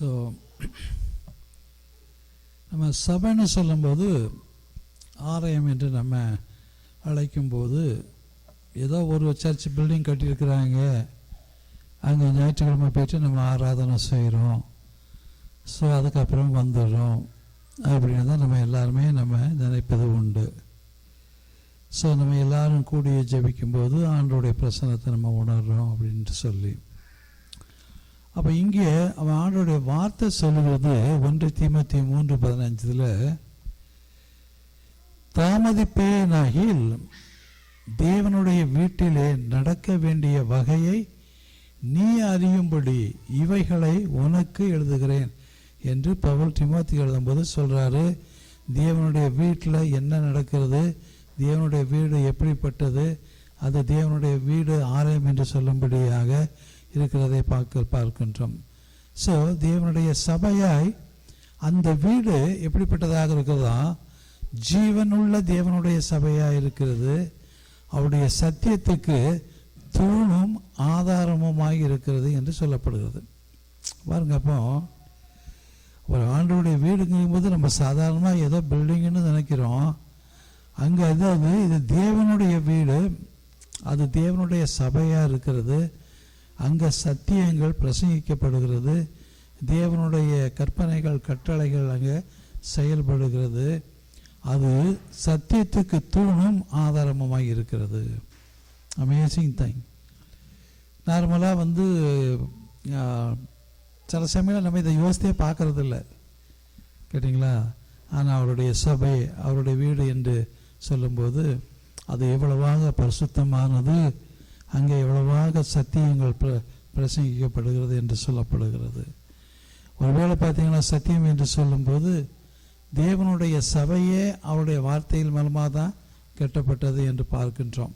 So நம்ம சபைன்னு சொல்லும்போது ஆலயம் என்று நம்ம அழைக்கும்போது ஏதோ ஒரு சர்ச் பில்டிங் கட்டியிருக்கிறாங்க. அங்கே ஞாயிற்றுக்கிழமை போயிட்டு நம்ம ஆராதனை செய்கிறோம் ஸோ அதுக்கப்புறம் வந்துடுறோம். அப்படின்னு தான் நம்ம எல்லாருமே நம்ம நினைப்பது உண்டு. ஸோ நம்ம எல்லாரும் கூடிய ஜெபிக்கும்போது ஆண்டோடைய பிரசனத்தை நம்ம உணர்கிறோம் அப்படின்ட்டு சொல்லி. அப்போ இங்கே அவன் ஆண்டோடைய வார்த்தை சொல்லுகிறது ஒன்று தீமத்தி மூன்று பதினஞ்சில் தாமதிப்பேனாகில் தேவனுடைய வீட்டிலே நடக்க வேண்டிய வகையை நீ அறியும்படி இவைகளை உனக்கு எழுதுகிறேன் என்று பவுல் திமோத்தி எழுதும்போது சொல்கிறாரு தேவனுடைய வீட்டில் என்ன நடக்கிறது? தேவனுடைய வீடு எப்படிப்பட்டது? அது தேவனுடைய வீடு ஆலயம் என்று சொல்லும்படியாக இருக்கிறதை பார்க்க பார்க்கின்றோம். ஸோ தேவனுடைய சபையாய் அந்த வீடு எப்படிப்பட்டதாக இருக்கிறதா ஜீவனுள்ள தேவனுடைய சபையாக இருக்கிறது. அவருடைய சத்தியத்துக்கு தூணும் ஆதாரமுமாக இருக்கிறது என்று சொல்லப்படுகிறது. பாருங்க அப்போ ஒரு ஆண்டோடைய வீடுங்கும் போது நம்ம சாதாரணமாக ஏதோ பில்டிங்னு நினைக்கிறோம். அங்கே அதாவது இது தேவனுடைய வீடு அது தேவனுடைய சபையாக இருக்கிறது. அங்கே சத்தியங்கள் பிரசங்கிக்கப்படுகிறது. தேவனுடைய கற்பனைகள் கட்டளைகள் அங்கே செயல்படுகிறது. அது சத்தியத்துக்கு தூணும் ஆதாரமாக இருக்கிறது. அமேசிங் திங் நார்மலாக வந்து சில சமயம் நம்ம இதை யோசித்தே பார்க்குறதில்ல. கேட்டிங்களா? ஆனால் அவருடைய சபை அவருடைய வீடு என்று சொல்லும்போது அது எவ்வளவாக பரிசுத்தமானது அங்கே எவ்வளவாக சத்தியங்கள் பிர பிரசங்கிக்கப்படுகிறது என்று சொல்லப்படுகிறது. ஒருவேளை பார்த்தீங்கன்னா சத்தியம் என்று சொல்லும்போது தேவனுடைய சபையே அவருடைய வார்த்தையில் மூலமாக தான் கெட்டப்பட்டது என்று பார்க்கின்றோம்.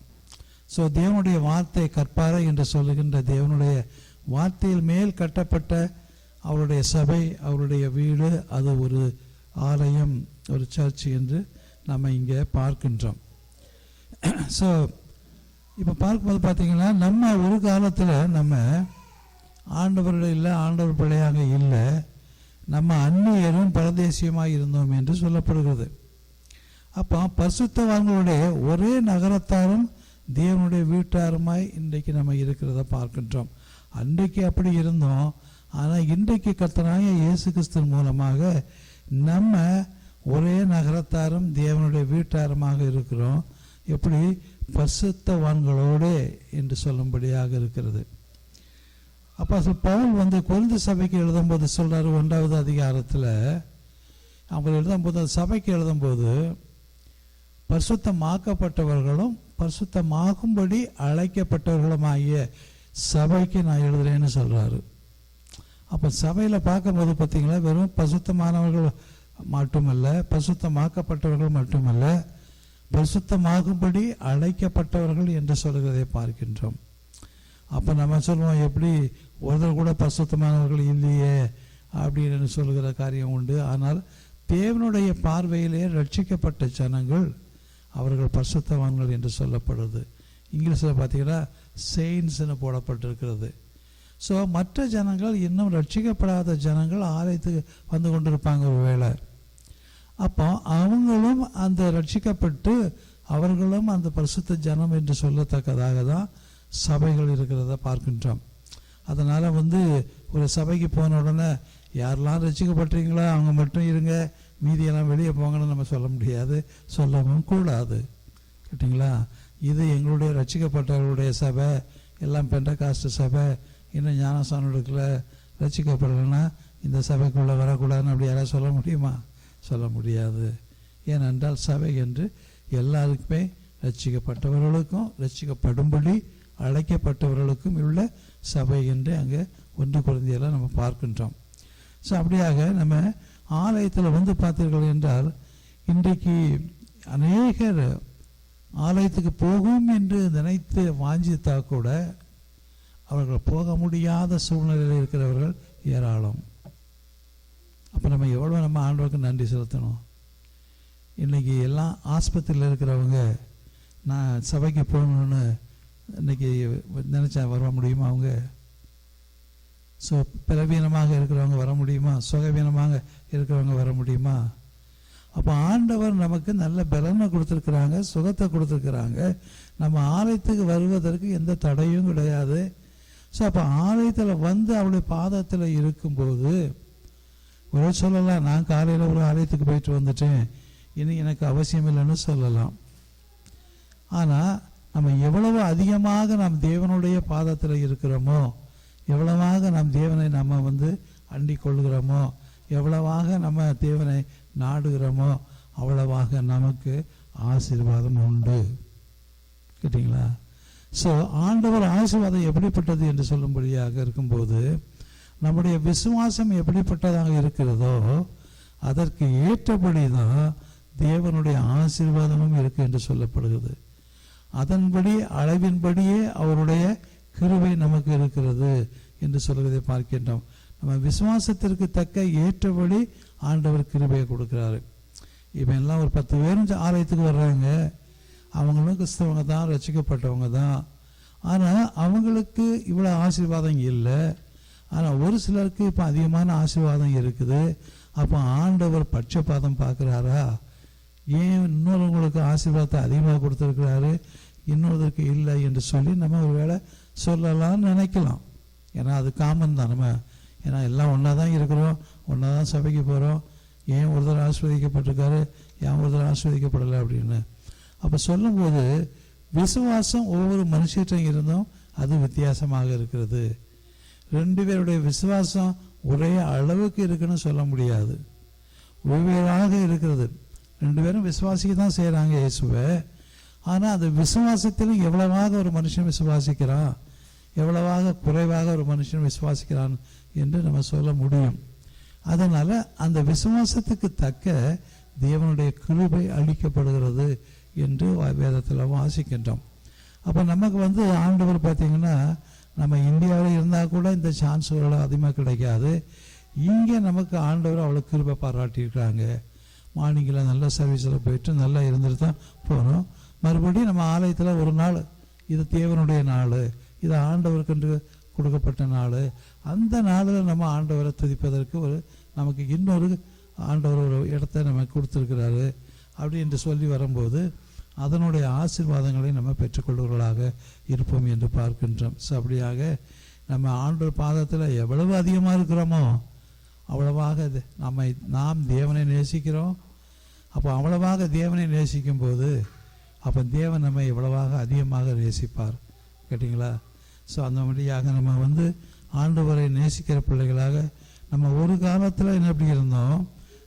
ஸோ தேவனுடைய வார்த்தை கற்பாரை என்று சொல்லுகின்ற தேவனுடைய வார்த்தையில் மேல் கட்டப்பட்ட அவருடைய சபை அவருடைய வீடு அது ஒரு ஆலயம் ஒரு சர்ச் என்று நம்ம இங்கே பார்க்கின்றோம். ஸோ இப்போ பார்க்கும்போது பார்த்தீங்கன்னா நம்ம ஒரு காலத்தில் நம்ம ஆண்டவர்கள் இல்லை ஆண்டவர் பிள்ளையாக இல்லை நம்ம அந்நியரும் பரதேசியமாக இருந்தோம் என்று சொல்லப்படுகிறது. அப்போ பசுத்தவான்களுடைய ஒரே நகரத்தாரும் தேவனுடைய வீட்டாருமாய் இன்றைக்கு நம்ம இருக்கிறத பார்க்கின்றோம். அன்றைக்கு அப்படி இருந்தோம். ஆனால் இன்றைக்கு கர்த்தராய இயேசு கிறிஸ்தன் மூலமாக நம்ம ஒரே நகரத்தாரும் தேவனுடைய வீட்டாருமாக இருக்கிறோம். எப்படி? பசுத்தவான்களோடு என்று சொல்லும்படியாக இருக்கிறது. அப்போ பவுல் வந்து கொரிந்து சபைக்கு எழுதும்போது சொல்கிறார் ஒன்றாவது அதிகாரத்தில் அவங்க எழுதும்போது அந்த சபைக்கு எழுதும்போது பரிசுத்தமாக்கப்பட்டவர்களும் பரிசுத்தமாகும்படி அழைக்கப்பட்டவர்களுமாகிய சபைக்கு நான் எழுதுகிறேன்னு சொல்கிறாரு அப்போ சபையில் பார்க்கும்போது பார்த்திங்கன்னா வெறும் பசுத்தமானவர்கள் மட்டுமல்ல பசுத்தமாக்கப்பட்டவர்கள் மட்டுமல்ல பரிசுத்தமாகும்படி அழைக்கப்பட்டவர்கள் என்று சொல்கிறதை பார்க்கின்றோம். அப்போ நம்ம சொல்லுவோம் எப்படி ஒருத்தர் கூட பரிசுத்தமானவர்கள் இல்லையே அப்படின்னு சொல்கிற காரியம் உண்டு. ஆனால் தேவனுடைய பார்வையிலே ரட்சிக்கப்பட்ட ஜனங்கள் அவர்கள் பரிசுத்தவான்கள் என்று சொல்லப்படுது. இங்கிலீஷில் பார்த்தீங்கன்னா செயின்ஸ்னு போடப்பட்டிருக்கிறது. ஸோ மற்ற ஜனங்கள் இன்னும் ரட்சிக்கப்படாத ஜனங்கள் ஆலயத்துக்கு வந்து கொண்டிருப்பாங்க ஒரு வேளை அப்போ அவங்களும் அந்த ரட்சிக்கப்பட்டு அவர்களும் அந்த பரிசுத்த ஜனம் என்று சொல்லத்தக்கதாக தான் சபைகள் இருக்கிறத பார்க்கின்றோம். அதனால் வந்து ஒரு சபைக்கு போன உடனே யாரெல்லாம் ரசிக்கப்பட்டீங்களோ அவங்க மட்டும் இருங்க மீதியெல்லாம் வெளியே போங்கன்னு நம்ம சொல்ல முடியாது சொல்லவும் கூடாது. கேட்டிங்களா? இது எங்களுடைய ரசிக்கப்பட்டவர்களுடைய சபை எல்லாம் பெண்ட காஸ்ட் சபை இன்னும் ஞானசானம் எடுக்கல ரட்சிக்கப்படலைன்னா இந்த சபைக்குள்ளே வரக்கூடாதுன்னு அப்படி யாராவது சொல்ல முடியுமா? சொல்ல முடியாது. ஏனென்றால் சபை என்று எல்லாருக்குமே ரட்சிக்கப்பட்டவர்களுக்கும் ரசிக்கப்படும்படி அழைக்கப்பட்டவர்களுக்கும் உள்ள சபை என்று அங்கே ஒன்று குழந்தையெல்லாம் நம்ம பார்க்கின்றோம். ஸோ அப்படியாக நம்ம ஆலயத்தில் வந்து பார்த்தீர்கள் என்றால் இன்றைக்கு அநேகர் ஆலயத்துக்கு போகும் என்று நினைத்து வாஞ்சித்தா கூட அவர்கள் போக முடியாத சூழ்நிலையில் இருக்கிறவர்கள் ஏராளம். அப்போ நம்ம எவ்வளோ நம்ம ஆண்டவருக்கு நன்றி செலுத்தணும். இன்றைக்கி எல்லாம் ஆஸ்பத்திரியில் இருக்கிறவங்க நான் சபைக்கு போகணுன்னு இன்னைக்கு நினச்சா வர முடியுமா அவங்க? ஸோ பலவீனமாக இருக்கிறவங்க வர முடியுமா? சுகவீனமாக இருக்கிறவங்க வர முடியுமா? அப்போ ஆண்டவர் நமக்கு நல்ல பலனை கொடுத்துருக்குறாங்க சுகத்தை கொடுத்துருக்குறாங்க. நம்ம ஆலயத்துக்கு வருவதற்கு எந்த தடையும் கிடையாது. ஸோ அப்போ ஆலயத்தில் வந்து அவளுடைய பாதத்தில் இருக்கும்போது ஒரு சொல்லலாம். நான் காலையில் ஒரு ஆலயத்துக்கு போயிட்டு வந்துட்டேன். இனி எனக்கு அவசியம் இல்லைன்னு சொல்லலாம். ஆனால் நம்ம எவ்வளவு அதிகமாக நாம் தேவனுடைய பாதத்தில் இருக்கிறோமோ எவ்வளவாக நாம் தேவனை நம்ம வந்து அண்டிக் கொள்கிறோமோ எவ்வளவாக நம்ம தேவனை நாடுகிறோமோ அவ்வளவாக நமக்கு ஆசீர்வாதம் உண்டு. கேட்டிங்களா? ஸோ ஆண்டவர் ஆசீர்வாதம் எப்படிப்பட்டது என்று சொல்லும்படியாக இருக்கும்போது நம்முடைய விசுவாசம் எப்படிப்பட்டதாக இருக்கிறதோ அதற்கு ஏற்றபடி தான் தேவனுடைய ஆசீர்வாதமும் இருக்கு என்று சொல்லப்படுகிறது. அதன்படி அளவின்படியே அவருடைய கிருபை நமக்கு இருக்கிறது என்று சொல்வதை பார்க்கின்றோம். நம்ம விசுவாசத்திற்கு தக்க ஏற்றபடி ஆண்டவர் கிருபையை கொடுக்கிறாரு. இப்போ எல்லாம் ஒரு பத்து பேரும் ஆலயத்துக்கு வர்றாங்க. அவங்களும் கிறிஸ்தவங்க தான் ரசிக்கப்பட்டவங்க தான். ஆனால் அவங்களுக்கு இவ்வளோ ஆசீர்வாதம் இல்லை. ஆனால் ஒரு சிலருக்கு இப்போ அதிகமான ஆசீர்வாதம் இருக்குது. அப்போ ஆண்டவர் பட்சபாதம் பார்க்குறாரா? ஏன் இன்னொருவங்களுக்கு ஆசீர்வாதத்தை அதிகமாக கொடுத்துருக்கிறாரு? இன்னொருத்தருக்கு இல்லை என்று சொல்லி நம்ம ஒரு வேளை சொல்லலாம்னு நினைக்கலாம். ஏன்னா அது காமன் தான். நம்ம ஏன்னா எல்லாம் ஒன்றா தான் இருக்கிறோம். ஒன்றா தான் சபைக்கு போகிறோம் ஏன் ஒருத்தர் ஆஸ்வதிக்கப்பட்டிருக்காரு ஏன் ஒருத்தர் ஆஸ்வதிக்கப்படலை அப்படின்னு. அப்போ சொல்லும்போது விசுவாசம் ஒவ்வொரு மனுஷர்கிட்டையும் இருந்தும் அது வித்தியாசமாக இருக்கிறது. ரெண்டு பேருடைய விசுவாசம் ஒரே அளவுக்கு இருக்குன்னு சொல்ல முடியாது. வெவ்வேறாக இருக்கிறது. ரெண்டு பேரும் விசுவாசிக்க தான் செய்கிறாங்க இயேசுவை. ஆனால் அந்த விசுவாசத்திலும் எவ்வளவாக ஒரு மனுஷன் விசுவாசிக்கிறான்? எவ்வளவாக குறைவாக ஒரு மனுஷன் விசுவாசிக்கிறான் என்று நம்ம சொல்ல முடியும். அதனால் அந்த விசுவாசத்துக்கு தக்க தேவனுடைய கிருபை அளிக்கப்படுகிறது என்று வேதத்தில் வாசிக்கின்றோம். அப்போ நமக்கு வந்து ஆண்டவர் பார்த்தீங்கன்னா நம்ம இந்தியாவில் இருந்தால் கூட இந்த சான்ஸ் அவ்வளோ அதிகமாக கிடைக்காது. இங்கே நமக்கு ஆண்டவர் அவ்வளோ கிருபை பாராட்டியிருக்கிறாங்க மார்னிங்கில் நல்ல சர்வீஸில் போயிட்டு நல்லா இருந்துட்டு தான் போகிறோம் மறுபடியும் நம்ம ஆலயத்தில் ஒரு நாள் இது தேவனுடைய நாள் இது ஆண்டவருக்கென்று கொடுக்கப்பட்ட நாள். அந்த நாளில் நம்ம ஆண்டவரை துதிப்பதற்கு ஒரு நமக்கு இன்னொரு ஆண்டவர் ஒரு இடத்த நமக்கு கொடுத்துருக்கிறாரு. அப்படி என்று சொல்லி வரும்போது அதனுடைய ஆசிர்வாதங்களை நம்ம பெற்றுக்கொள்வர்களாக இருப்போம் என்று பார்க்கின்றோம். ஸோ அப்படியாக நம்ம ஆண்டவர் பாதத்தில் எவ்வளவு அதிகமாக இருக்கிறோமோ அவ்வளவாக நம்மை நாம் தேவனை நேசிக்கிறோம். அப்போ அவ்வளவாக தேவனை நேசிக்கும் போது அப்போ தேவன் நம்மை எவ்வளவாக அதிகமாக நேசிப்பார். கேட்டிங்களா? ஸோ அந்த மாதிரியாக நம்ம வந்து ஆண்டவரை நேசிக்கிற பிள்ளைகளாக நம்ம ஒரு காலத்தில் என்ன எப்படி இருந்தோம்?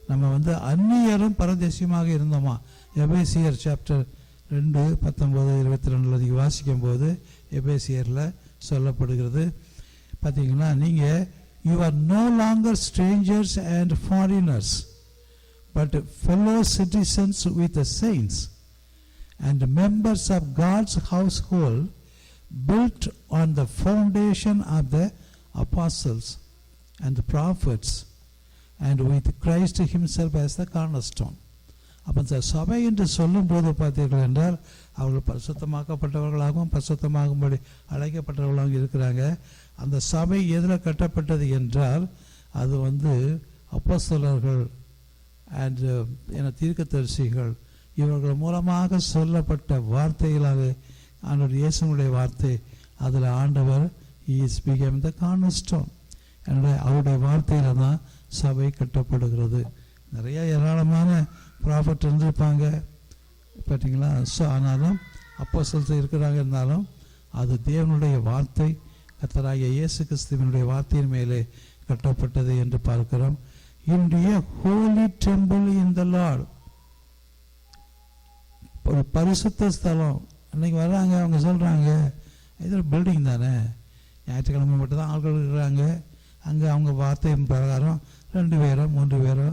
நம்ம வந்து அந்நியரும் பரதேசியமாக இருந்தோமா? எபேசியர் சாப்டர் ரெண்டு பத்தொம்போது இருபத்தி ரெண்டு நீங்கள் வாசிக்கும் போது எபேசியரில் சொல்லப்படுகிறது பார்த்தீங்கன்னா நீங்கள் you are no longer strangers and foreigners but fellow citizens with the saints and members of God's household built on the foundation of the apostles and prophets and with Christ himself as the cornerstone அப்போ இந்த சபை என்று சொல்லும்போது பார்த்தீர்கள் என்றால் அவர்கள் பரிசுத்தமாக்கப்பட்டவர்களாகவும் பரிசுத்தமாகும்படி அழைக்கப்பட்டவர்களாகவும் இருக்கிறாங்க. அந்த சபை எதில் கட்டப்பட்டது என்றால் அது வந்து அப்போஸ்தலர்கள் அண்டு uh, என தீர்க்கதரிசிகள் இவர்கள் மூலமாக சொல்லப்பட்ட வார்த்தைகளாக ஆண்டவர் இயேசுனுடைய வார்த்தை அதில் ஆண்டவர் இஸ் பிகேம் த கான்ஸ்டோன் என்னுடைய அவருடைய வார்த்தையில் தான் சபை கட்டப்படுகிறது. நிறைய ஏராளமான ப்ராஃபட் இருந்திருப்பாங்க. பார்த்தீங்களா? ஸோ ஆனாலும் அப்போ இருக்கிறாங்க இருந்தாலும் அது தேவனுடைய வார்த்தை கத்தராகிய இயேசு கிறிஸ்துவனுடைய வார்த்தையின் மேலே கட்டப்பட்டது என்று பார்க்கிறோம். இன்றைய ஹோலி டெம்பிள் இந்த லார்ட். ஒரு பரிசுத்த ஸ்தலம். அன்னைக்கு வர்றாங்க அவங்க சொல்கிறாங்க இது ஒரு பில்டிங் தானே? ஞாயிற்றுக்கிழமை மட்டும்தான் ஆட்கள் இருக்கிறாங்க. அங்கே அவங்க வார்த்தையின் பிரகாரம் ரெண்டு பேரோ மூன்று பேரோ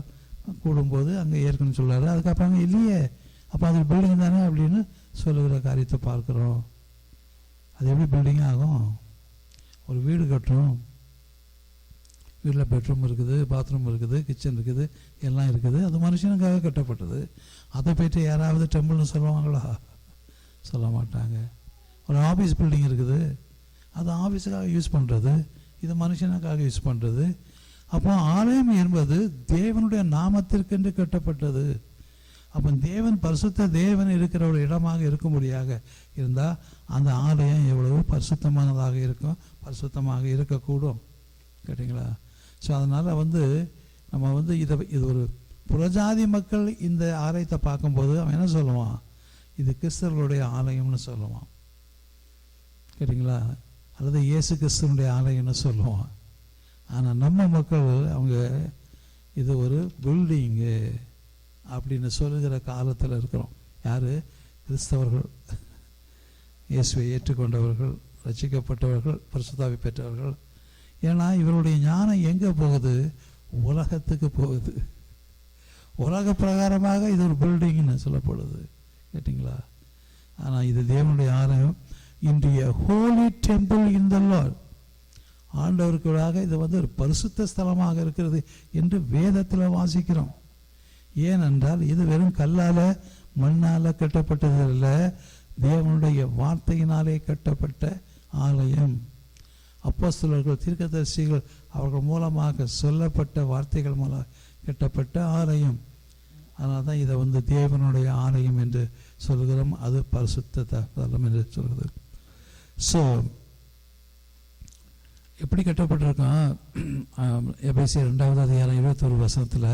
கூடும்போது அங்கே ஏற்கனவே சொல்கிறாரு அதுக்கப்புறம் இல்லையே. அப்போ அது பில்டிங் தானே அப்படின்னு சொல்லுகிற காரியத்தை பார்க்குறோம். அது எப்படி பில்டிங் ஆகும்? ஒரு வீடு கட்டுறோம். வீட்டில் பெட்ரூம் இருக்குது பாத்ரூம் இருக்குது கிச்சன் இருக்குது எல்லாம் இருக்குது. அது மனுஷனுக்காக கட்டப்பட்டது. அதை போயிட்டு யாராவது டெம்பிள்னு சொல்லுவாங்களா? சொல்ல மாட்டாங்க. ஒரு ஆஃபீஸ் பில்டிங் இருக்குது. அது ஆஃபீஸுக்காக யூஸ் பண்ணுறது இது மனுஷனுக்காக யூஸ் பண்ணுறது அப்போ ஆலயம் என்பது தேவனுடைய நாமத்திற்கென்று கட்டப்பட்டது. அப்போ தேவன் பரிசுத்த தேவன் இருக்கிற ஒரு இடமாக இருக்கும்படியாக இருந்தால் அந்த ஆலயம் எவ்வளவு பரிசுத்தமானதாக இருக்கும் பரிசுத்தமாக இருக்கக்கூடும். கேட்டிங்களா? ஸோ அதனால் வந்து நம்ம வந்து இதை இது ஒரு புறஜாதி மக்கள் இந்த ஆலயத்தை பார்க்கும்போது அவன் என்ன சொல்லுவான்? இது கிறிஸ்தவர்களுடைய ஆலயம்னு சொல்லுவான். கேட்டிங்களா? அல்லது இயேசு கிறிஸ்துவனுடைய ஆலயம்னு சொல்லுவான். ஆனால் நம்ம மக்கள் அவங்க இது ஒரு பில்டிங்கு அப்படின்னு சொல்லுகிற காலத்தில் இருக்கிறோம். யார்? கிறிஸ்தவர்கள். இயேசுவை ஏற்றுக்கொண்டவர்கள் ரசிக்கப்பட்டவர்கள் பரிசுத்தாவி பெற்றவர்கள். ஏன்னா இவருடைய ஞானம் எங்கே போகுது? உலகத்துக்கு போகுது. உலக பிரகாரமாக இது ஒரு பில்டிங்னு சொல்லப்படுது. கேட்டிங்களா? ஆனால் இது தேவனுடைய ஆலயம். இன்றைய holy temple in the Lord ஆண்டவருக்குள்ளாக இது வந்து ஒரு பரிசுத்த ஸ்தலமாக இருக்கிறது என்று வேதத்தில் வாசிக்கிறோம். ஏனென்றால் இது வெறும் கல்லால் மண்ணால் கட்டப்பட்டது அல்ல தேவனுடைய வார்த்தையினாலே கட்டப்பட்ட ஆலயம். அப்போஸ்தலர்கள் தீர்க்கதரிசிகள் அவர்கள் மூலமாக சொல்லப்பட்ட வார்த்தைகள் மூலம் கட்டப்பட்ட ஆலயம். அதனால தான் இதை வந்து தேவனுடைய ஆலயம் என்று சொல்கிறோம். அது பரிசுத்த தலம் என்று சொல்கிறது. ஸோ எப்படி கட்டப்பட்டிருக்கான்? எபேசி ரெண்டாவது அதிகாரம் இருபத்தொரு வசனத்தில்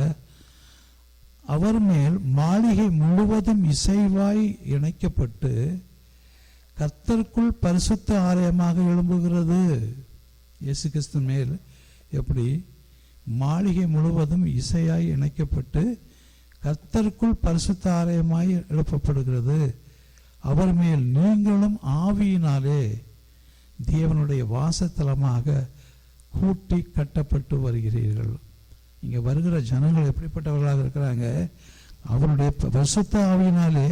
அவர் மேல் மாளிகை முழுவதும் இசைவாய் இணைக்கப்பட்டு கர்த்தருக்குள் பரிசுத்த ஆலயமாக எழும்புகிறது. இயேசு கிறிஸ்து மேல் எப்படி மாளிகை முழுவதும் இசையாய் இணைக்கப்பட்டு கர்த்தருக்குள் பரிசுத்த ஆலயமாய் எழுப்பப்படுகிறது. அவர் மேல் நீங்களும் ஆவியினாலே தேவனுடைய வாசத்தலமாக கூட்டி கட்டப்பட்டு வருகிறீர்கள். இங்கே வருகிற ஜனங்கள் எப்படிப்பட்டவர்களாக இருக்கிறாங்க? அவருடைய பரிசுத்த ஆவியினாலே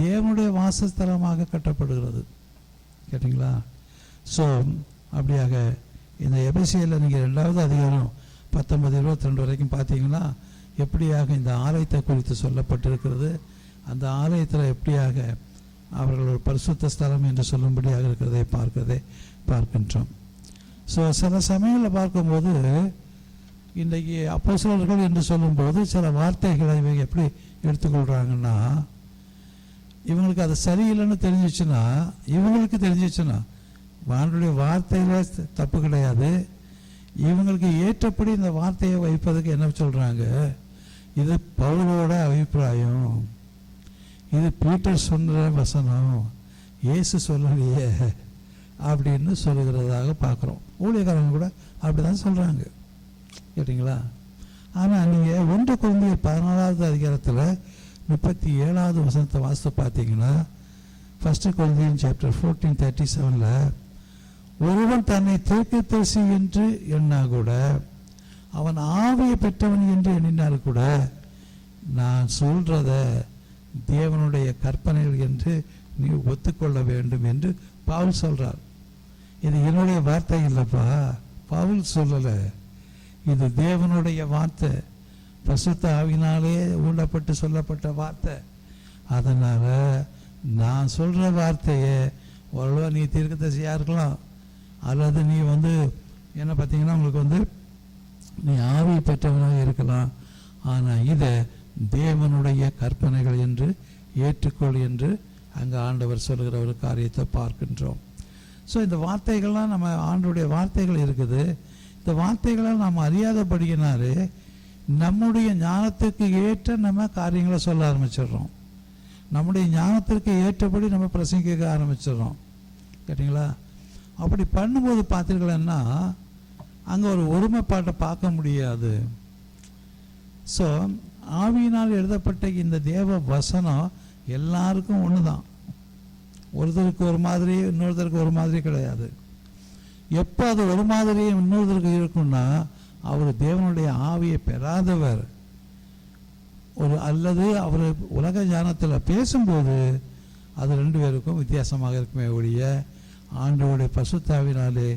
தேவனுடைய வாசஸ்தலமாக கட்டப்படுகிறது. கேட்டிங்களா? ஸோ அப்படியாக இந்த எபிசியில் நீங்கள் ரெண்டாவது அதிகாரம் பத்தொன்பது இருபத்தி ரெண்டு வரைக்கும் பார்த்தீங்கன்னா எப்படியாக இந்த ஆலயத்தை குறித்து சொல்லப்பட்டிருக்கிறது? அந்த ஆலயத்தில் எப்படியாக அவர்கள் ஒரு பரிசுத்த ஸ்தலம் என்று சொல்லும்படியாக இருக்கிறதை பார்க்கிறதை பார்க்கின்றோம். ஸோ சில சமயங்களில் பார்க்கும்போது இன்றைக்கு அப்போஸ்தலர்கள் என்று சொல்லும்போது சில வார்த்தைகளை இவங்க எப்படி எடுத்துக்கொள்கிறாங்கன்னா இவங்களுக்கு அது சரியில்லைன்னு தெரிஞ்சிச்சுன்னா இவங்களுக்கு தெரிஞ்சிச்சுன்னா வானுடைய வார்த்தையில் தப்பு கிடையாது. இவங்களுக்கு ஏற்றப்படி இந்த வார்த்தையை வைப்பதுக்கு என்ன சொல்கிறாங்க இது பவுலோட அபிப்பிராயம். இது பீட்டர் சொன்ன வசனம். இயேசு சொல்லலையே அப்படின்னு சொல்லுகிறதாக பார்க்குறோம். ஊழியக்காரங்க கூட அப்படி தான் சொல்கிறாங்க கேட்டிங்களா? ஆனால் நீங்கள் ஒன்று குழந்தைய பதினாலாவது அதிகாரத்தில் முப்பத்தி ஏழாவது வசனத்தை வாசித்து பார்த்தீங்கன்னா ஃபஸ்ட்டு குழந்தையின் சாப்டர் ஃபோர்டீன் தேர்ட்டி செவனில் ஒருவன் தன்னை தீர்க்கதரிசி என்று எண்ணா கூட அவன் ஆவியை பெற்றவன் என்று எண்ணினால் கூட நான் சொல்கிறத தேவனுடைய கற்பனைகள் என்று நீ ஒத்துக்கொள்ள வேண்டும் என்று பவுல் சொல்கிறார் இது என்னுடைய வார்த்தை இல்லைப்பா. பவுல் சொல்லலை. இது தேவனுடைய வார்த்தை. பிரசுத்த ஆவினாலே ஊண்டப்பட்டு சொல்லப்பட்ட வார்த்தை. அதனால் நான் சொல்கிற வார்த்தையை ஓரளவு நீ தீர்க்கதரிசியா இருக்கலாம். அல்லது நீ வந்து என்ன பார்த்தீங்கன்னா உங்களுக்கு வந்து நீ ஆவி பெற்றவனாக இருக்கலாம். ஆனால் இதை தேவனுடைய கற்பனைகள் என்று ஏற்றுக்கொள் என்று அங்கே ஆண்டவர் சொல்கிற ஒரு காரியத்தை பார்க்கின்றோம். ஸோ இந்த வார்த்தைகள்லாம் நம்ம ஆண்டுடைய வார்த்தைகள் இருக்குது. இந்த வார்த்தைகளால் நாம் அறியாதபடியினாரு நம்முடைய ஞானத்துக்கு ஏற்ற நம்ம காரியங்களை சொல்ல ஆரம்பிச்சிடுறோம். நம்முடைய ஞானத்திற்கு ஏற்றபடி நம்ம பிரசங்கிக்க ஆரம்பிச்சிடுறோம். கேட்டிங்களா? அப்படி பண்ணும்போது பார்த்தீர்கள்னா அங்கே ஒரு ஒருமைப்பாட்டை பார்க்க முடியாது. ஸோ ஆவியினால் எழுதப்பட்ட இந்த தேவ வசனம் எல்லாருக்கும் ஒன்று தான் ஒருத்தருக்கு ஒரு மாதிரி இன்னொருத்தருக்கு ஒரு மாதிரி கிடையாது. எப்போ அது ஒரு மாதிரி இன்னொருத்தருக்கு இருக்கும்னா அவர் தேவனுடைய ஆவியை பெறாதவர். ஒரு அல்லது அவர் உலக ஜானத்தில் பேசும்போது அது ரெண்டு பேருக்கும் வித்தியாசமாக இருக்குமே ஒழிய ஆண்டவருடைய பசுத்தாவினாலே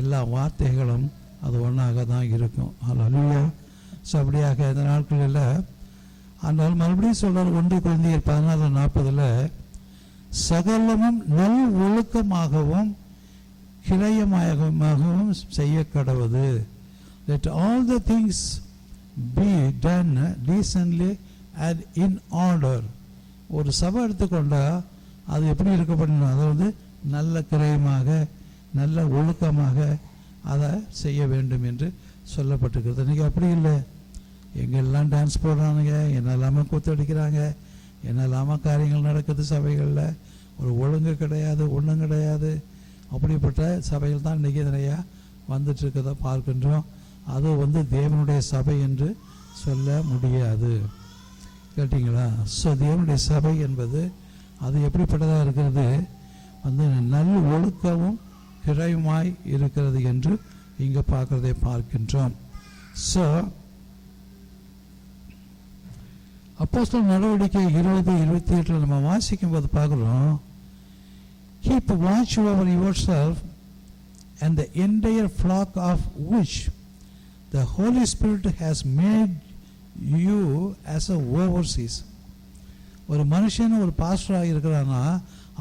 எல்லா வார்த்தைகளும் அது ஒன்றாக தான் இருக்கும். அல்லா ஸோ அப்படியாக இந்த நாட்களில் ஆனால் மறுபடியும் சொல்கிறார் ஒன்று குழந்தையர் பதினாலு நாற்பதில் சகலமும் நல் ஒழுக்கமாகவும் கிளையமாகவும் செய்ய கடவுது let all the things be done decently and in order ஒரு சபை எடுத்துக்கொண்டால் அது எப்படி இருக்கப்படணும் அதாவது நல்ல கிரயமாக நல்ல ஒழுக்கமாக அதை செய்ய வேண்டும் என்று சொல்லப்பட்டிருக்கிறது. இன்றைக்கி அப்படி இல்லை. எங்கெல்லாம் டான்ஸ் போடுறானுங்க என்னெல்லாம கூத்தடிக்கிறாங்க என்னெல்லாம காரியங்கள் நடக்குது சபைகளில். ஒரு ஒழுங்கு கிடையாது ஒன்றும் கிடையாது. அப்படிப்பட்ட சபைகள் தான் இன்றைக்கி நிறையா வந்துட்டுருக்கதை பார்க்கின்றோம். அது வந்து தேவனுடைய சபை என்று சொல்ல முடியாது. கேட்டிங்களா? ஸோ தேவனுடைய சபை என்பது அது எப்படிப்பட்டதாக இருக்கிறது? வந்து நல் ஒழுக்கமும் கிரையுமாய் இருக்கிறது என்று இங்கே பார்க்கறதை பார்க்கின்றோம். ஸோ அப்போஸ்தலர் நடவடிக்கை இருபது இருபத்தி எட்டில் நம்ம வாசிக்கும் போது பார்க்குறோம். Keep watch over yourself and the entire flock of which the Holy Spirit has made you as a overseers ஒரு மனுஷன் ஒரு பாஸ்டராக இருக்கிறான்னா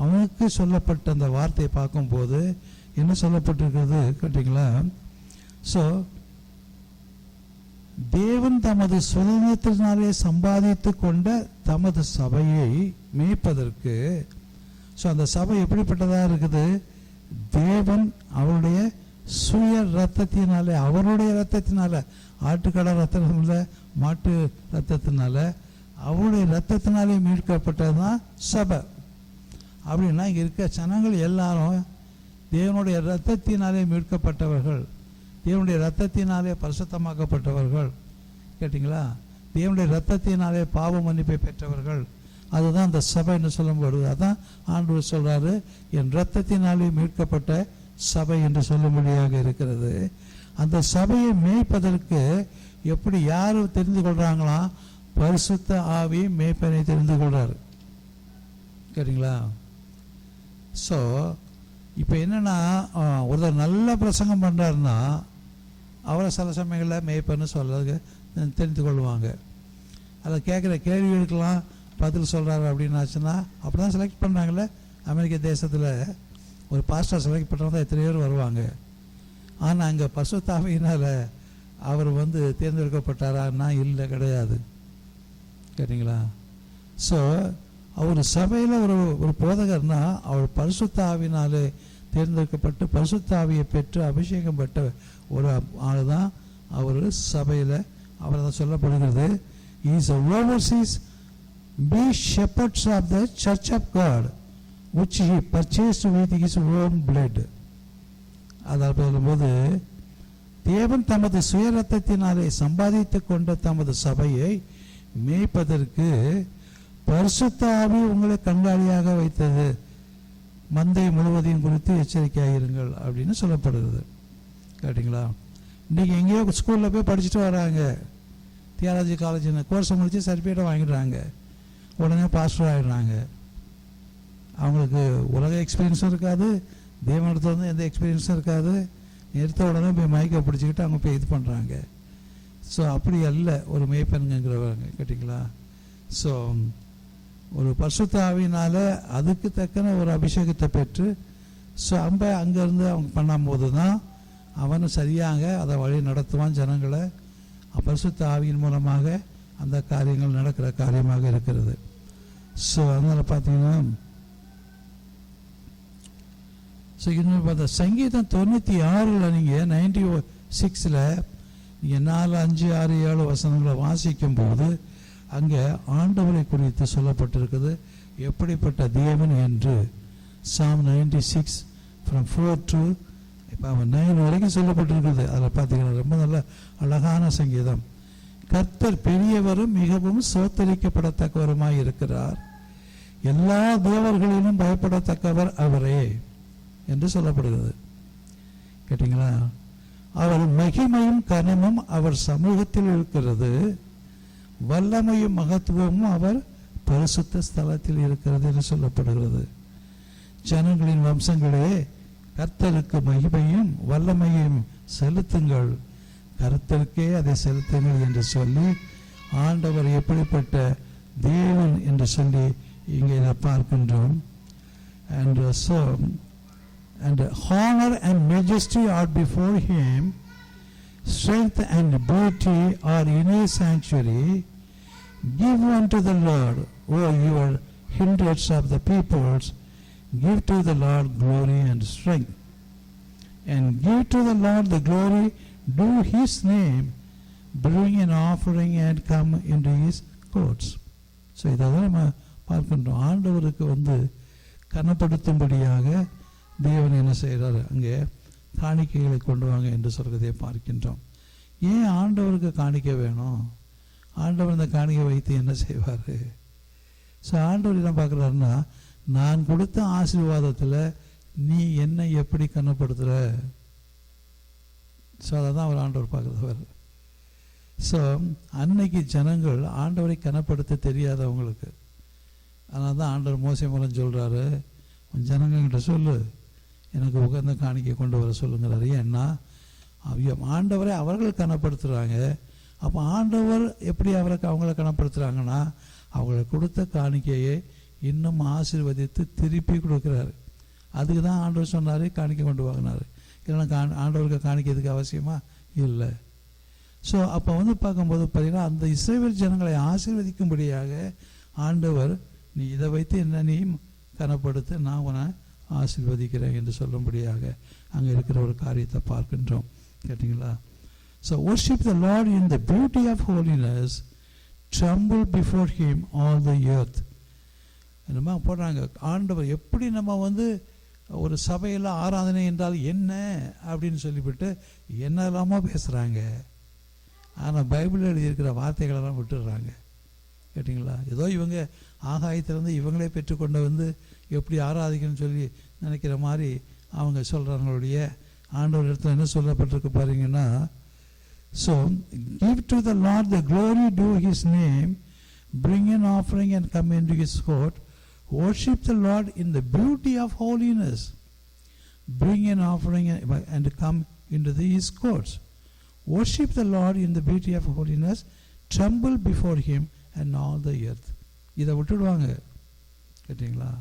அவனுக்கு சொல்லப்பட்ட அந்த வார்த்தையை பார்க்கும்போது என்ன சொல்லப்பட்டிருக்கிறது? கேட்டிங்களா? ஸோ தேவன் தமது சுதந்திரத்தினாலே சம்பாதித்து கொண்ட தமது சபையை மேய்ப்பதற்கு ஸோ அந்த சபை எப்படிப்பட்டதாக இருக்குது? தேவன் அவருடைய சுய ரத்தத்தினாலே அவருடைய ரத்தத்தினால ஆட்டுக்கடை ரத்தம் இல்லை மாட்டு ரத்தத்தினால அவருடைய ரத்தத்தினாலே மீட்கப்பட்டது தான் சபை. அப்படின்னா இங்கே இருக்க ஜனங்கள் எல்லாரும் தேவனுடைய ரத்தத்தினாலே மீட்கப்பட்டவர்கள். தேவனுடைய ரத்தத்தினாலே பரிசுத்தமாக்கப்பட்டவர்கள். கேட்டிங்களா? தேவனுடைய ரத்தத்தினாலே பாவ மன்னிப்பை பெற்றவர்கள். அதுதான் அந்த சபைன்னு சொல்லும்போது அதான் ஆண்டவர் சொல்கிறாரு என் ரத்தத்தினாலே மீட்கப்பட்ட சபை என்று சொல்லும்படியாக இருக்கிறது. அந்த சபையை மேய்ப்பதற்கு எப்படி யார் தெரிந்து கொள்கிறாங்களா பரிசுத்த ஆவி மேய்ப்பனை தெரிந்து கொள்கிறார் கேட்டிங்களா? ஸோ இப்போ என்னென்னா ஒருத்தர் நல்ல பிரசங்கம் பண்ணுறாருன்னா அவரை சில சமயங்களில் மேய்ப்பன்னு சொல்ல தெரிந்து கொள்வாங்க அதில் கேட்குற கேள்விகளுக்கெல்லாம் பதில் சொல்கிறாரு அப்படின்னாச்சுன்னா அப்படி தான் செலக்ட் பண்ணாங்கல்ல அமெரிக்க தேசத்தில் ஒரு பாஸ்டர் செலக்ட் பண்ணுறவங்க எத்தனை பேர் வருவாங்க. ஆனால் அங்கே பசுத்தாமையினால் அவர் வந்து தேர்ந்தெடுக்கப்பட்டாரான்னா இல்லை கிடையாது. கேட்டிங்களா? ஸோ அவர் சபையில் ஒரு ஒரு போதகர்னா அவர் பரிசுத்தாவினாலே தேர்ந்தெடுக்கப்பட்டு பரிசுத்தாவியை பெற்று அபிஷேகம் பெற்ற ஒரு ஆள் தான் அவர் சபையில் அவர் தான் சொல்லப்படுகிறது. His overseers be shepherds of the church of God which he purchase with his own blood அதாவது சொல்லும்போது தேவன் தமது சுயரத்தத்தினாலே சம்பாதித்து கொண்ட தமது சபையை மேய்ப்பதற்கு பரிசுத்தாவி உங்களை கண்காணியாக வைத்தது. மந்தை முழுவதையும் குறித்து எச்சரிக்கையாக இருங்கள் அப்படின்னு சொல்லப்படுகிறது. கேட்டிங்களா? இன்றைக்கி எங்கேயோ ஸ்கூலில் போய் படிச்சுட்டு வராங்க. தியாலஜி காலேஜ்னு கோர்ஸை முடித்து சர்டிஃபிகேட்டை வாங்கிடுறாங்க. உடனே பாஸ்டர் ஆகிடுறாங்க அவங்களுக்கு உலக எக்ஸ்பீரியன்ஸும் இருக்காது. தேவனத்தில் வந்து எந்த எக்ஸ்பீரியன்ஸும் இருக்காது. எடுத்த உடனே போய் மைக்கை பிடிச்சிக்கிட்டு அவங்க போய் இது பண்ணுறாங்க ஸோ அப்படி அல்ல. ஒரு மேய்ப்பெண்ங்கிறவங்க கேட்டிங்களா? ஸோ ஒரு பர்சுத்தாவினால் அதுக்கு தக்கன ஒரு அபிஷேகத்தை பெற்று ஸோ அம்ப அங்கேருந்து அவங்க பண்ணும்போது தான் அவனும் சரியாக அதை வழி நடத்துவான் ஜனங்களை. பரிசுத்த ஆவியின் மூலமாக அந்த காரியங்கள் நடக்கிற காரியமாக இருக்கிறது. ஸோ அதனால் பார்த்தீங்கன்னா ஸோ இன்னும் பார்த்தா சங்கீதம் தொண்ணூற்றி ஆறில் நீங்கள் நைன்டி சிக்ஸில் நீங்கள் நாலு அஞ்சு ஆறு ஏழு வசனங்களை வாசிக்கும் போது அங்கே ஆண்டவரை குறித்து சொல்லப்பட்டிருக்குது. எப்படிப்பட்ட தேவன் என்று. Psalm ninety six from four to இப்போ அவன் நைன் வரைக்கும் சொல்லப்பட்டிருக்குது அதில் பார்த்தீங்கன்னா ரொம்ப நல்ல அழகான சங்கீதம். கர்த்தர் பெரியவரும் மிகவும் சோத்தரிக்கப்படத்தக்கவருமாய் இருக்கிறார். எல்லா தேவர்களிலும் பயப்படத்தக்கவர் அவரே என்று சொல்லப்படுகிறது. கேட்டிங்களா? அவர் மகிமையும் கனமும் அவர் சமூகத்தில் இருக்கிறது. வல்லமையும் மகத்துவமும் அவர் பரிசுத்த ஸ்தலத்தில் இருக்கிறது என்று சொல்லப்படுகிறது. ஜனங்களின் வம்சங்களே கர்த்தருக்கு மகிமையும் வல்லமையும் செலுத்துங்கள் கர்த்தருக்கே அதை செலுத்துங்கள் என்று சொல்லி ஆண்டவர் எப்படிப்பட்ட தேவன் என்று சொல்லி இங்கே நாம் பார்க்கின்றோம் and so and honor and majesty are before him, strength and beauty are in his sanctuary. Give unto the Lord, O your hindreds of the peoples, give to the Lord glory and strength. And give to the Lord the glory, do his name, bring an offering and come into his courts. So இதை நம்ம பார்க்கின்றோம். ஆண்டவருக்கு வந்து கனப்படுத்தும்படியாக தேவன் என்ன செய்கிறார்? அங்கே காணிக்கைகளை கொண்டு வாங்க என்று சொல்கிறதை பார்க்கின்றோம். ஏன் ஆண்டவருக்கு காணிக்கை வேணும்? ஆண்டவர் இந்த காணிக்கை வைத்து என்ன செய்வார்? ஸோ ஆண்டவர் என்ன பார்க்குறாருன்னா நான் கொடுத்த ஆசீர்வாதத்தில் நீ என்னை எப்படி கண்ணப்படுத்துகிற ஸோ அதை தான் அவர் ஆண்டவர் பார்க்குறவர். ஸோ அன்னைக்கு ஜனங்கள் ஆண்டவரை கனப்படுத்த தெரியாதவங்களுக்கு அதனால தான் ஆண்டவர் மோசை மூலம் சொல்கிறாரு ஜனங்கள்கிட்ட சொல்லு. எனக்கு உகந்த காணிக்கை கொண்டு வர சொல்லுங்கிறாரு. ஏன்னா அவ்வியம் ஆண்டவரை அவர்கள் கனப்படுத்துகிறாங்க அப்போ ஆண்டவர் எப்படி அவரை அவங்கள கனப்படுத்துகிறாங்கன்னா அவங்களுக்கு கொடுத்த காணிக்கையை இன்னும் ஆசீர்வதித்து திருப்பி கொடுக்குறாரு. அதுக்கு தான் ஆண்டவர் சொன்னார் காணிக்க கொண்டு வாங்கினார். இல்லைன்னா கா ஆண்டவருக்கு காணிக்கிறதுக்கு அவசியமா? இல்லை. ஸோ அப்போ வந்து பார்க்கும்போது பார்த்தீங்கன்னா அந்த இஸ்ரேல் ஜனங்களை ஆசீர்வதிக்கும்படியாக ஆண்டவர் நீ இதை வைத்து என்ன நீ கனப்படுத்த நான் உன ஆசீர்வதிக்கிறேன் என்று சொல்லும்படியாக அங்கே இருக்கிற ஒரு காரியத்தை பார்க்கின்றோம். கேட்டிங்களா? So worship the Lord in the beauty of holiness tremble before him all the earth. என்னமா போடுறாங்க? ஆண்டவர் எப்படி நம்ம வந்து ஒரு சபையில் ஆராதனை என்றால் என்ன அப்படின்னு சொல்லிவிட்டு என்னெல்லாமோ பேசுகிறாங்க ஆனால் பைபிள் எழுதியிருக்கிற வார்த்தைகளெல்லாம் விட்டுடுறாங்க. கேட்டிங்களா? ஏதோ இவங்க ஆகாயத்திலேருந்து இவங்களே பெற்றுக்கொண்டு வந்து எப்படி ஆராதிக்கணும்னு சொல்லி நினைக்கிற மாதிரி அவங்க சொல்கிறாங்களுடைய ஆண்டவர் இடத்துல என்ன சொல்லப்பட்டிருக்கு பாருங்கன்னா so give to the Lord the glory due his name bring an offering and come in to his court worship the lord in the beauty of holiness bring an offering and come into his courts worship the lord in the beauty of holiness tremble before him and all the earth இதை விட்டுடுவாங்க கேட்டிங்களா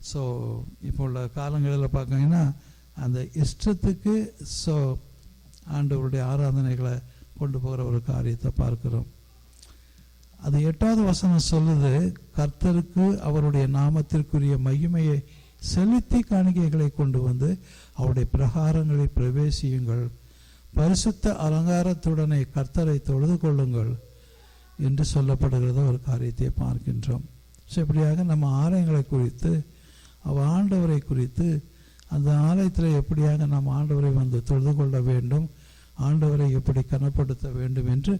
so இப்போ உள்ள காலங்களில் பார்க்கங்கன்னா அந்த இஷ்டத்துக்கு so ஆண்டவருடைய ஆராதனைகளை கொண்டு போகிற ஒரு காரியத்தை பார்க்குறோம் அது எட்டாவது வசனம் சொல்லுது கர்த்தருக்கு அவருடைய நாமத்திற்குரிய மகிமையை செலுத்தி காணிக்கைகளை கொண்டு வந்து அவருடைய பிரகாரங்களை பிரவேசியுங்கள். பரிசுத்த அலங்காரத்துடனே கர்த்தரை தொழுது கொள்ளுங்கள் என்று சொல்லப்படுகிறத ஒரு காரியத்தை பார்க்கின்றோம். ஸோ இப்படியாக நம்ம ஆலயங்களை குறித்து அவ ஆண்டவரை குறித்து அந்த ஆலயத்தில் எப்படியாக நாம் ஆண்டவரை வந்து தொழுது கொள்ள வேண்டும் ஆண்டவரை எப்படி கனப்படுத்த வேண்டும் என்று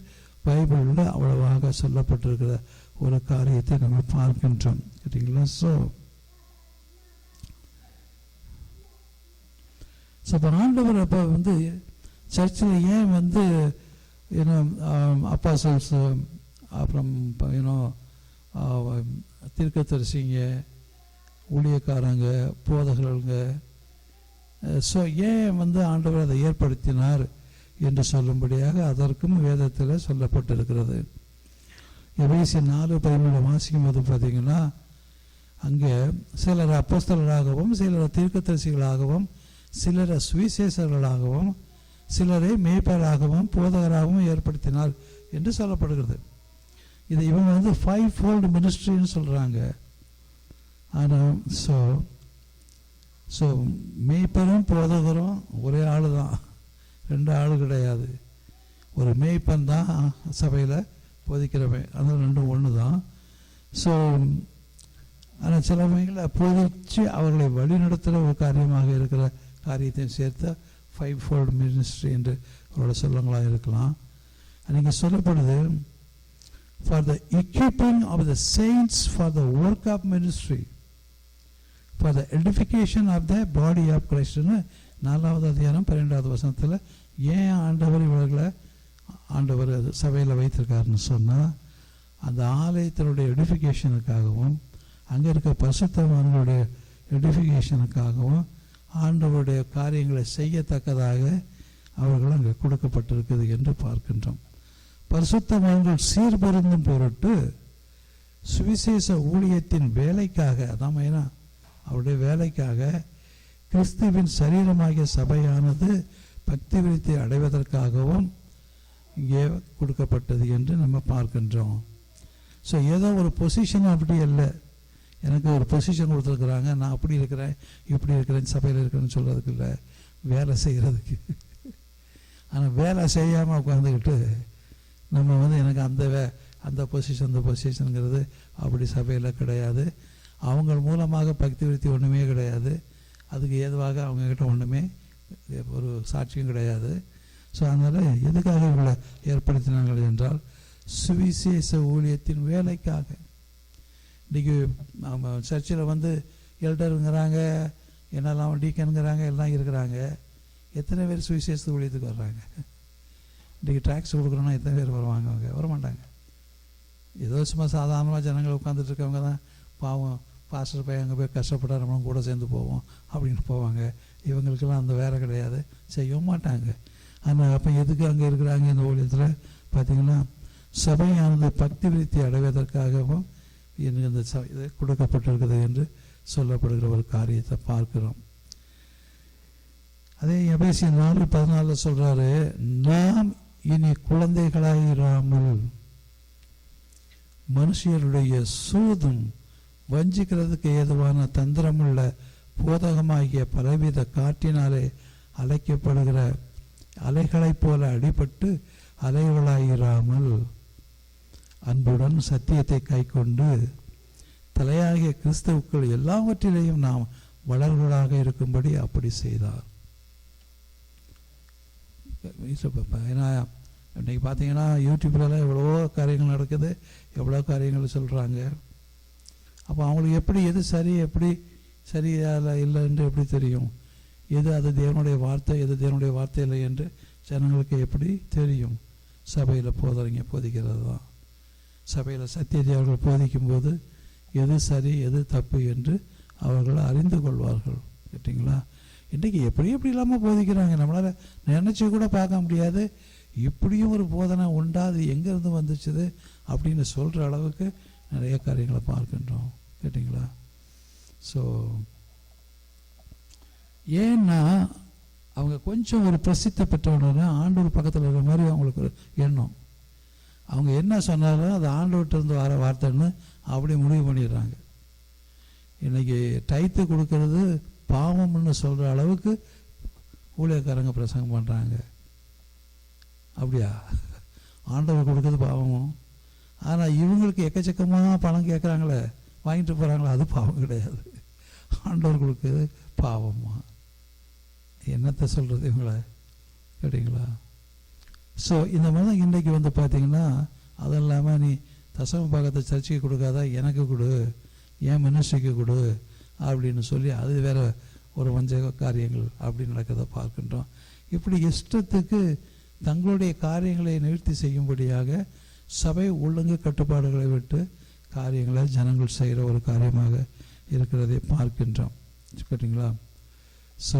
பைபிளில் அவ்வளவாக சொல்லப்பட்டிருக்கிற ஒரு காரியத்தை நம்ம பார்க்கின்றோம். சரிங்களா ஸோ ஸோ அப்போ ஆண்டவர் அப்போ வந்து சர்ச்சில் ஏன் வந்து ஏன்னா அப்பாசல்ஸ் um, um, அப்புறம் ஏன்னோ um, திருக்கத்தரிசிங்க ஊழியக்காரங்க போதகர்களுங்க ஸோ ஏன் வந்து ஆண்டவர் அதை ஏற்படுத்தினார்? என்று சொல்லும்படியாக அதற்கும் வேதத்தில் சொல்லப்பட்டிருக்கிறது. எபேசி நாலு பதிமூணு வாசிக்கும் போது பார்த்தீங்கன்னா அங்கே சிலர் அப்போஸ்தலராகவும் சிலர் தீர்க்கதரிசிகளாகவும் சிலரை சுவிசேஷர்களாகவும் சிலரை மேய்ப்பராகவும் போதகராகவும் ஏற்படுத்தினார் என்று சொல்லப்படுகிறது. இது இவங்க வந்து ஃபைவ் ஃபோல்டு மினிஸ்ட்ரின்னு சொல்கிறாங்க ஆனால் ஸோ ஸோ மேய்ப்பரும் போதகரும் ஒரே ஆள் தான் ரெண்டு ஆள் கிடையாது. ஒரு மேய்ப்பன் தான் சபையில் போதிக்கிறவன். அது ரெண்டும் ஒன்று தான் ஸோ ஆனால் சிலவங்களை போதிச்சு அவர்களை வழிநடத்துகிற ஒரு காரியமாக இருக்கிற காரியத்தையும் சேர்த்து ஃபைவ் ஃபோல்டு மினிஸ்ட்ரி என்று அவரோட சொல்லங்களாக இருக்கலாம். அன்றைக்கி சொல்லப்படுது for the equipping of the saints for the work of ministry for the edification of the body of கிரைஸ்ட்னு நாலாவது அதிகாரம் பன்னெண்டாவது வசனத்தில் ஏன் ஆண்டவர் இவர்களை ஆண்டவர் அது சபையில் வைத்திருக்காருன்னு சொன்னால் அந்த ஆலயத்தினுடைய எடிஃபிகேஷனுக்காகவும் அங்கே இருக்க பரிசுத்தவான்களுடைய எடிஃபிகேஷனுக்காகவும் ஆண்டவருடைய காரியங்களை செய்யத்தக்கதாக அவர்கள் அங்கே கொடுக்கப்பட்டிருக்குது என்று பார்க்கின்றோம். பரிசுத்தவான்கள் சீர்பருந்தும் பொருட்டு சுவிசேஷ ஊழியத்தின் வேலைக்காக அதான் மெயினா அவருடைய வேலைக்காக கிறிஸ்துவின் சரீரமாகிய சபையானது பக்தி விருத்தி அடைவதற்காகவும் இங்கே கொடுக்கப்பட்டது என்று நம்ம பார்க்கின்றோம். ஸோ ஏதோ ஒரு பொசிஷன் அப்படி இல்லை எனக்கு ஒரு பொசிஷன் கொடுத்துருக்குறாங்க நான் அப்படி இருக்கிறேன் இப்படி இருக்கிறேன் சபையில் இருக்கிறேன்னு சொல்கிறதுக்கு இல்லை. வேலை செய்கிறதுக்கு ஆனால் வேலை செய்யாமல் உட்காந்துக்கிட்டு நம்ம வந்து எனக்கு அந்த வே அந்த பொசிஷன் அந்த பொசிஷனுங்கிறது அப்படி சபையில் கிடையாது. அவங்க மூலமாக பக்தி விருத்தி ஒன்றுமே கிடையாது. அதுக்கு ஏதுவாக அவங்கக்கிட்ட ஒன்றுமே ஒரு சாட்சியும் கிடையாது. ஸோ அதனால் எதுக்காக இவங்களை ஏற்படுத்தினார்கள் என்றால் சுவிசேஷ ஊழியத்தின் வேலைக்காக. இன்றைக்கி நம்ம சர்ச்சில் வந்து எல்டருங்கிறாங்க என்னெல்லாம் டீக்கனுங்கிறாங்க எல்லாம் இருக்கிறாங்க. எத்தனை பேர் சுவிசேஷ ஊழியத்துக்கு வர்றாங்க? இன்றைக்கி டேக்ஸ் கொடுக்குறோன்னா எத்தனை பேர் வருவாங்க அவங்க? வரமாட்டாங்க. ஏதோ சும்மா சாதாரணமாக ஜனங்கள் உட்காந்துட்டு இருக்கவங்க தான். பாவம் பாஸ்டர் போய் அங்கே போய் கஷ்டப்பட்டா நம்மளும் கூட சேர்ந்து போவோம் அப்படின்னு போவாங்க. இவங்களுக்கெல்லாம் அந்த வேலை கிடையாது. செய்யவும் மாட்டாங்க. ஆனால் அப்போ எதுக்கு அங்கே இருக்கிறாங்க இந்த ஊழியத்தில்? பார்த்தீங்கன்னா சபையானது பக்தி விருத்தி அடைவதற்காகவும் எனக்கு இந்த ச இது கொடுக்கப்பட்டிருக்குது என்று சொல்லப்படுகிற ஒரு காரியத்தை பார்க்கிறோம். அதே எபேசி நாலு பதினாலில் சொல்கிறாரு நாம் இனி குழந்தைகளாயிராமல் மனுஷருடைய சூதும் வஞ்சிக்கிறதுக்கு ஏதுவான தந்திரமுள்ள போதகமாகிய பலவித காற்றினாலே அழைக்கப்படுகிற அலைகளைப் போல அடிபட்டு அலைகளாயிராமல் அன்புடன் சத்தியத்தை கைக்கொண்டு தலையாகிய கிறிஸ்தவுக்கள் எல்லாவற்றிலேயும் நாம் வளர்களாக இருக்கும்படி அப்படி செய்தார். ஏன்னா இன்றைக்கி பார்த்தீங்கன்னா யூடியூப்லலாம் எவ்வளவோ காரியங்கள் நடக்குது எவ்வளோ காரியங்கள் சொல்கிறாங்க அப்போ அவங்களுக்கு எப்படி எது சரி எப்படி சரியா இல்லைன்னு எப்படி தெரியும்? எது அது தேவனுடைய வார்த்தை எது தேவனுடைய வார்த்தை இல்லை என்று ஜனங்களுக்கு எப்படி தெரியும்? சபையில் போதறிங்க போதிக்கிறது தான். சபையில் சத்தியத்தை அவர்கள் போதிக்கும்போது எது சரி எது தப்பு என்று அவர்கள் அறிந்து கொள்வார்கள். கேட்டிங்களா? இன்றைக்கி எப்படி எப்படி இல்லாமல் போதிக்கிறாங்க? நம்மளால் நினச்சி கூட பார்க்க முடியாது. இப்படியும் ஒரு போதனை உண்டா? அது எங்கேருந்து வந்துச்சுது? அப்படின்னு சொல்கிற அளவுக்கு நிறைய காரியங்களை பார்க்கின்றோம். கேட்டிங்களா? ஸோ ஏன்னா அவங்க கொஞ்சம் ஒரு பிரசித்த பெற்ற ஆண்டோர் ஆண்டவர் பக்கத்தில் இருக்கிற மாதிரி அவங்களுக்கு ஒரு எண்ணம். அவங்க என்ன சொன்னாலும் அது ஆண்டவர்கிட்டருந்து வர வார்த்தைன்னு அப்படியே முடிவு பண்ணிடுறாங்க. இன்றைக்கி டைத்து கொடுக்கறது பாவம்னு சொல்கிற அளவுக்கு ஊழியக்காரங்க பிரசங்கம் பண்ணுறாங்க அப்படியா? ஆண்டவர் கொடுக்கறது பாவமும் ஆனால் இவங்களுக்கு எக்கச்சக்கமாக பணம் கேட்குறாங்களே வாங்கிட்டு போகிறாங்களோ அது பாவம் கிடையாது. ஆண்டவர் கொடுக்குறது பாவமா? என்னத்தை சொல்கிறது இவங்கள? கேட்டிங்களா? ஸோ இந்த மாதிரி தான் இன்றைக்கி வந்து பார்த்தீங்கன்னா அது இல்லாமல் நீ தசம பாகத்தை சர்ச்சைக்கு கொடுக்காத எனக்கு கொடு என் மினிஸ்ட்ரிக்கு கொடு அப்படின்னு சொல்லி அது வேற ஒரு வஞ்சக காரியங்கள் அப்படி நடக்கிறத பார்க்கின்றோம். இப்படி இஷ்டத்துக்கு தங்களுடைய காரியங்களை நிவர்த்தி செய்யும்படியாக சபை ஒழுங்கு கட்டுப்பாடுகளை விட்டு காரியங்களை ஜனங்கள் செய்கிற ஒரு காரியமாக இருக்கிறதை பார்க்கின்றோம். சரிங்களா ஸோ